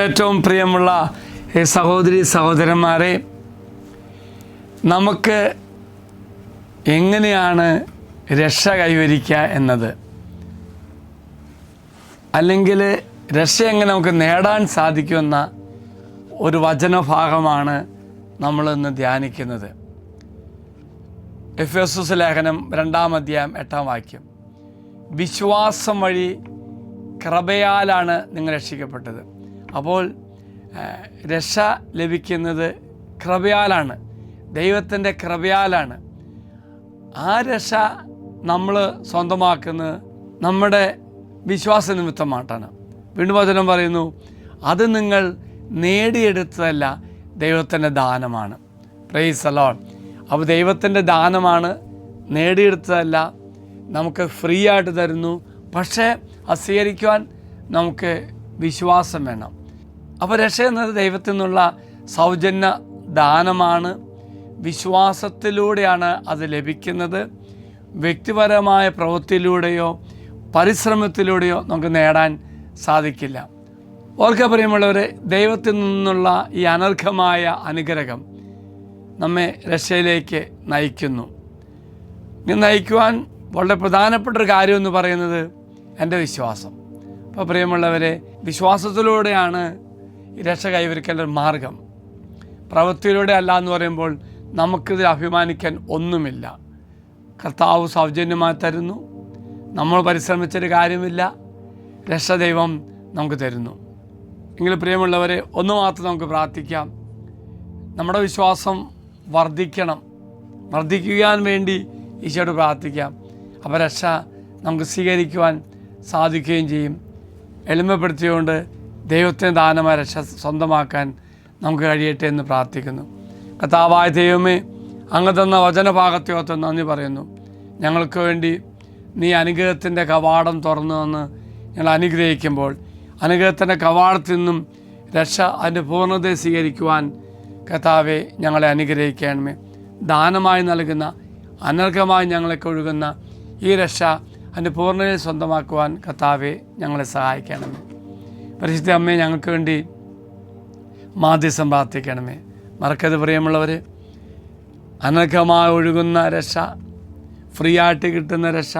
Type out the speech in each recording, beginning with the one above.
ഏറ്റവും പ്രിയമുള്ള സഹോദരി സഹോദരന്മാരെ നമുക്ക് എങ്ങനെയാണ് രക്ഷ കൈവരിക്കുക എന്നത്? അല്ലെങ്കിൽ രക്ഷ എങ്ങനെ നമുക്ക് നേടാൻ സാധിക്കുമെന്ന ഒരു വചനഭാഗമാണ് നമ്മളിന്ന് ധ്യാനിക്കുന്നത്. എഫ് എസ് എസ് ലേഖനം രണ്ടാം അധ്യായം എട്ടാം വാക്യം. വിശ്വാസം വഴി കൃപയാലാണ് നിങ്ങൾ രക്ഷിക്കപ്പെട്ടത്. അപ്പോൾ രക്ഷ ലഭിക്കുന്നത് കൃപയാലാണ്. ദൈവത്തിന്റെ കൃപയാലാണ്. ആ രക്ഷ നമ്മൾ സ്വന്തമാക്കുന്നത് നമ്മുടെ വിശ്വാസ നിമിത്തമായിട്ടാണ്. വീണ്ടും വചനം പറയുന്നു അത് നിങ്ങൾ നേടിയെടുത്തതല്ല ദൈവത്തിന്റെ ദാനമാണ്. പ്രൈസ് അലോൺ അപ്പോൾ ദൈവത്തിന്റെ ദാനമാണ് നേടിയെടുത്തതല്ല നമുക്ക് ഫ്രീ ആയിട്ട് തരുന്നു. പക്ഷേ അത് സ്വീകരിക്കുവാൻ നമുക്ക് വിശ്വാസം വേണം. അപ്പോൾ രക്ഷ എന്നത് ദൈവത്തിൽ നിന്നുള്ള സൗജന്യ ദാനമാണ്. വിശ്വാസത്തിലൂടെയാണ് അത് ലഭിക്കുന്നത്. വ്യക്തിപരമായ പ്രവൃത്തിയിലൂടെയോ പരിശ്രമത്തിലൂടെയോ നമുക്ക് നേടാൻ സാധിക്കില്ല. ഓർക്ക പ്രിയമുള്ളവരെ ദൈവത്തിൽ നിന്നുള്ള ഈ അനർഘമായ അനുഗ്രഹം നമ്മെ രക്ഷയിലേക്ക് നയിക്കുന്നു. നയിക്കുവാൻ വളരെ പ്രധാനപ്പെട്ട ഒരു കാര്യം എന്ന് പറയുന്നത് എന്റെ വിശ്വാസം. അപ്പോൾ പ്രിയമുള്ളവരെ വിശ്വാസത്തിലൂടെയാണ് രക്ഷ കൈവരിക്കേണ്ട ഒരു മാർഗം. പ്രവൃത്തിയിലൂടെ അല്ല എന്ന് പറയുമ്പോൾ നമുക്കിതിൽ അഭിമാനിക്കാൻ ഒന്നുമില്ല. കർത്താവ് സൗജന്യമായി തരുന്നു. നമ്മൾ പരിശ്രമിച്ചൊരു കാര്യമില്ല. രക്ഷ ദൈവം നമുക്ക് തരുന്നു. എങ്കിൽ പ്രിയമുള്ളവരെ ഒന്ന് മാത്രം നമുക്ക് പ്രാർത്ഥിക്കാം. നമ്മുടെ വിശ്വാസം വർദ്ധിക്കണം. വർദ്ധിക്കുവാൻ വേണ്ടി ഈശോയോട് പ്രാർത്ഥിക്കാം. അപ്പോൾ രക്ഷ നമുക്ക് സ്വീകരിക്കുവാൻ സാധിക്കുകയും ചെയ്യും. എളിമപ്പെടുത്തിയുകൊണ്ട് ദൈവത്തിന് ദാനമായ രക്ഷ സ്വന്തമാക്കാൻ നമുക്ക് കഴിയട്ടെ എന്ന് പ്രാർത്ഥിക്കുന്നു. കഥാവായ ദൈവമേ അങ്ങ് തന്ന വചനഭാഗത്തെയോത്ത് നന്ദി പറയുന്നു. ഞങ്ങൾക്ക് വേണ്ടി നീ അനുഗ്രഹത്തിന്റെ കവാടം തുറന്നു തന്ന് ഞങ്ങൾ അനുഗ്രഹിക്കുമ്പോൾ അനുഗ്രഹത്തിന്റെ കവാടത്തിൽ നിന്നും രക്ഷ അതിന്റെ പൂർണതയെ സ്വീകരിക്കുവാൻ കഥാവെ ഞങ്ങളെ അനുഗ്രഹിക്കണമേ. ദാനമായി നൽകുന്ന അനർഘമായി ഞങ്ങളെ ഒഴുകുന്ന ഈ രക്ഷ അതിന്റെ പൂർണതയെ സ്വന്തമാക്കുവാൻ കഥാവെ ഞങ്ങളെ സഹായിക്കണമേ. പരിശുദ്ധ അമ്മയെ ഞങ്ങൾക്ക് വേണ്ടി മാധ്യസം പ്രാർത്ഥിക്കണമേ. മറക്കത് പ്രിയമുള്ളവർ അനർഘമായി ഒഴുകുന്ന രക്ഷ ഫ്രീ ആയിട്ട് കിട്ടുന്ന രക്ഷ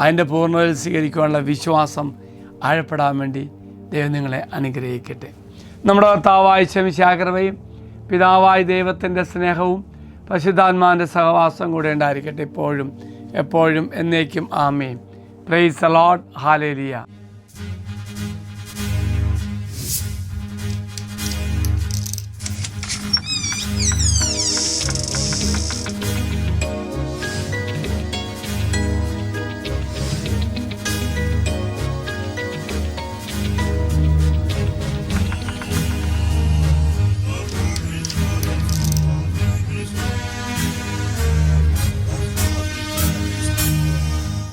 അതിന്റെ പൂർണതയിൽ സ്വീകരിക്കുവാനുള്ള വിശ്വാസം ആഴപ്പെടാൻ വേണ്ടി ദൈവം നിങ്ങളെ അനുഗ്രഹിക്കട്ടെ. നമ്മുടെ കർത്താവായ ശമിശാകരവയും പിതാവായ ദൈവത്തിന്റെ സ്നേഹവും പശുധാത്മാവിന്റെ സഹവാസവും കൂടെ ഉണ്ടായിരിക്കട്ടെ ഇപ്പോഴും എപ്പോഴും എന്നേക്കും. ആമേയും പ്രൈസ് അലോട്ട് ഹാലേലിയ